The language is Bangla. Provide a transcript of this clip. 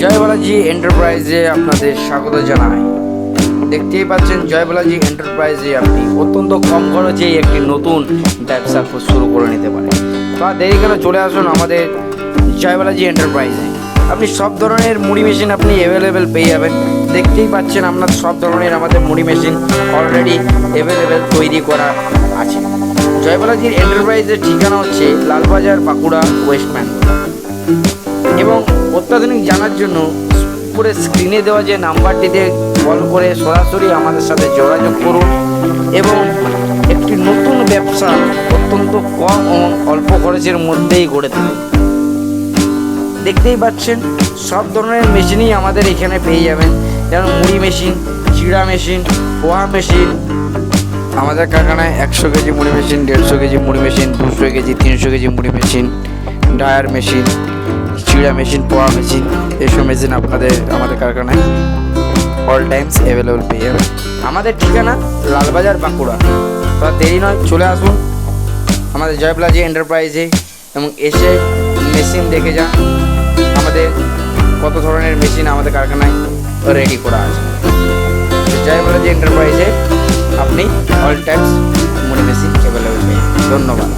জয় বালাজি এন্টারপ্রাইজে আপনাদের স্বাগত জানাই। দেখতেই পাচ্ছেন, জয় বালাজি এন্টারপ্রাইজে আপনি অত্যন্ত কম খরচে একটি নতুন ব্যবসা শুরু করে নিতে পারেন। তো আর দেরি কেন চলে আসুন আমাদের জয় বালাজি এন্টারপ্রাইজে। আপনি সব ধরনের মুড়ি মেশিন আপনি অ্যাভেলেবেল পেয়ে যাবেন। দেখতেই পাচ্ছেন আপনার সব ধরনের আমাদের মুড়ি মেশিন অলরেডি অ্যাভেলেবেল তৈরি করা আছে। জয় বালাজির এন্টারপ্রাইজের ঠিকানা হচ্ছে লালবাজার বাঁকুড়া ওয়েস্ট বেঙ্গল অত্যাধুনিক জানার জন্য উপরে স্ক্রিনে দেওয়া যে নাম্বারটিতে কল করে সরাসরি আমাদের সাথে যোগাযোগ করুন এবং একটি নতুন ব্যবসা অত্যন্ত কম ও অল্প খরচের মধ্যেই গড়ে তুলুন। দেখতেই পাচ্ছেন, সব ধরনের মেশিনই আমাদের এখানে পেয়ে যাবেন। যেমন মুড়ি মেশিন চিড়া মেশিন পোহা মেশিন আমাদের কারখানায় একশো কেজি মুড়ি মেশিন দেড়শো কেজি মুড়ি মেশিন দুশো কেজি, তিনশো কেজি মুড়ি মেশিন ডায়ার মেশিন চিড়া মেশিন পোয়া মেশিন এসব মেশিন আপনাদের আমাদের কারখানায় অল টাইমস অ্যাভেলেবল পেয়ে যাবেন। আমাদের ঠিকানা লালবাজার বাঁকুড়া। তো দেরি নয়, চলে আসুন আমাদের জয়প্লাজি এন্টারপ্রাইজে এবং এসে মেশিন দেখে যান আমাদের কত ধরনের মেশিন আমাদের কারখানায় রেডি করা আছে। জয়প্লাজি এন্টারপ্রাইজে আপনি অল টাইমস মুড়ি মেশিন অ্যাভেলেবল পেয়ে ধন্যবাদ।